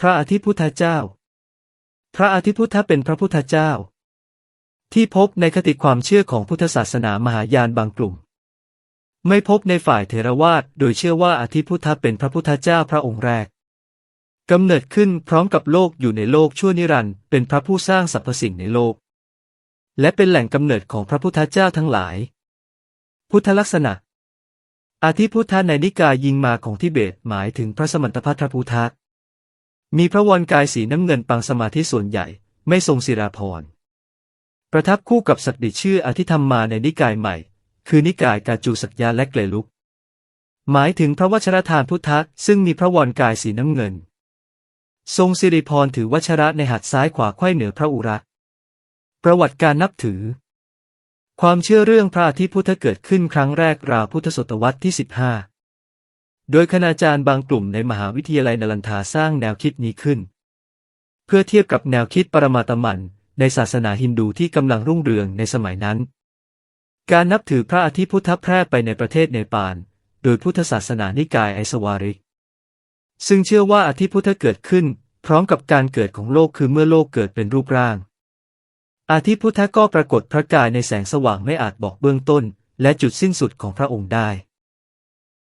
พระอาทิตย์พุทธเจ้า พระอาทิตย์พุทธเป็นพระพุทธเจ้า ที่พบในคติความเชื่อของพุทธศาสนามหายานบางกลุ่ม ไม่พบในฝ่ายเทรวาสโดยเชื่อว่าอาทิตย์พุทธเป็นพระพุทธเจ้าพระองค์แรกกำเนิดขึ้นพร้อมกับโลกอยู่ในโลกชั่วนิรันดร์เป็นพระผู้สร้างสรรพสิ่งในโลก และเป็นแหล่งกำเนิดของพระพุทธเจ้าทั้งหลาย พุทธลักษณะอาทิพุทธในนิกายยิงมาของทิเบตหมายถึงพระสมันตภัทรพุทธ มีพระวรกายสีน้ำเงินปางสมาธิส่วนใหญ่ ไม่ทรงศิราพรณ์ประทับคู่กับสัตดิชื่ออธิธรรมมาในนิกายใหม่ คือนิกายกาจูสักยาและเกลลุก หมายถึงพระวชรทานพุทธะซึ่งมีพระวรกายสีน้ำเงิน ทรงสิริพรถือวชระในหัตถ์ซ้ายขวาไขว้เหนือพระอุระ ประวัติการนับถือ ความเชื่อเรื่องพระอาทิตย์พุทธเกิดขึ้นครั้งแรกราวพุทธศตวรรษที่ 15 โดยคณาจารย์บางกลุ่มในมหาวิทยาลัยนลันทาสร้างแนวคิดนี้ขึ้น เพื่อเทียบกับแนวคิดปรมาตมันในศาสนาฮินดูที่กำลังรุ่งเรืองในสมัยนั้น การนับถือพระอาทิตย์พุทธแพร่ไปในประเทศเนปาลโดยพุทธศาสนานิกายไอสวาริก ซึ่งเชื่อว่าอาทิตย์พุทธเกิดขึ้น พร้อมกับการเกิดของโลกคือเมื่อโลกเกิดเป็นรูปร่าง อาทิตย์พุทธก็ปรากฏพระกายในแสงสว่างไม่อาจบอกเบื้องต้น และจุดสิ้นสุดของพระองค์ได้